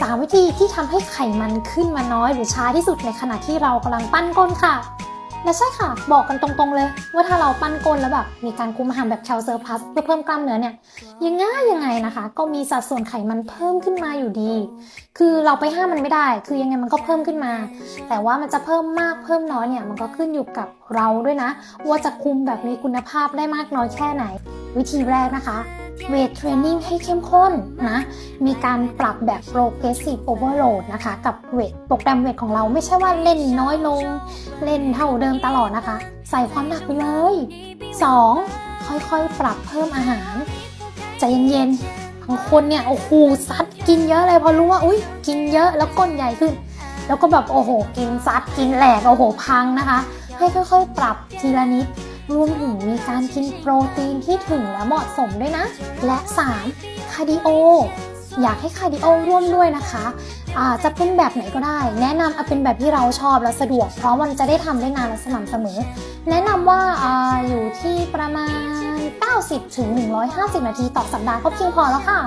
3 วิธีที่ทำให้ไขมันขึ้นมาน้อยหรือช้าที่สุดในขณะที่เรากำลังปั้นก้นค่ะ และใช่ค่ะ บอกกันตรงๆเลย ว่าถ้าเราปั้นก้นแล้วแบบมีการคุมอาหารแบบแคลเซอร์พลัสเพื่อเพิ่มกล้ามเนื้อเนี่ยยังไงยังไงนะคะ ก็มีสัดส่วนไขมันเพิ่มขึ้นมาอยู่ดี คือเราไปห้ามมันไม่ได้ คือยังไงมันก็เพิ่มขึ้นมา แต่ว่ามันจะเพิ่มมากเพิ่มน้อยเนี่ยมันก็ขึ้นอยู่กับเราด้วยนะ ว่าจะคุมแบบมีคุณภาพได้มากน้อยแค่ไหน วิธีแรกนะคะ เวทเทรนนิ่งให้เข้มข้นนะ มีการปรับแบบ progressive overload นะคะ กับเวทโปรแกรมเวทของเราไม่ใช่ว่าเล่นน้อยลง เล่นเท่าเดิมตลอดนะคะ ใส่ความหนักไปเลย 2. ค่อยๆ ปรับเพิ่มอาหาร ใจเย็นๆ บางคนเนี่ย โอ้โหซัดกินเยอะเลยพอรู้ว่า อุ๊ยกินเยอะแล้วก้นใหญ่ขึ้น แล้วก็แบบ โอ้โห กินซัดกินแหลก โอ้โห พังนะคะ ให้ค่อยๆ ปรับทีละนิด รวมถึงมีการกินโปรตีนที่ถึงและเหมาะสมด้วยนะ และ 3. คาร์ดิโอ อยากให้คาร์ดิโอร่วมด้วยนะคะอาจะเป็นแบบไหนก็ได้ แนะนำเอาเป็นแบบที่เราชอบและสะดวก เพราะมันจะได้ทำได้นานและสม่ำเสมอ แนะนำว่าอาอยู่ที่ประมาณ 90-150 นาทีต่อสัปดาห์ก็เพียงพอแล้วค่ะ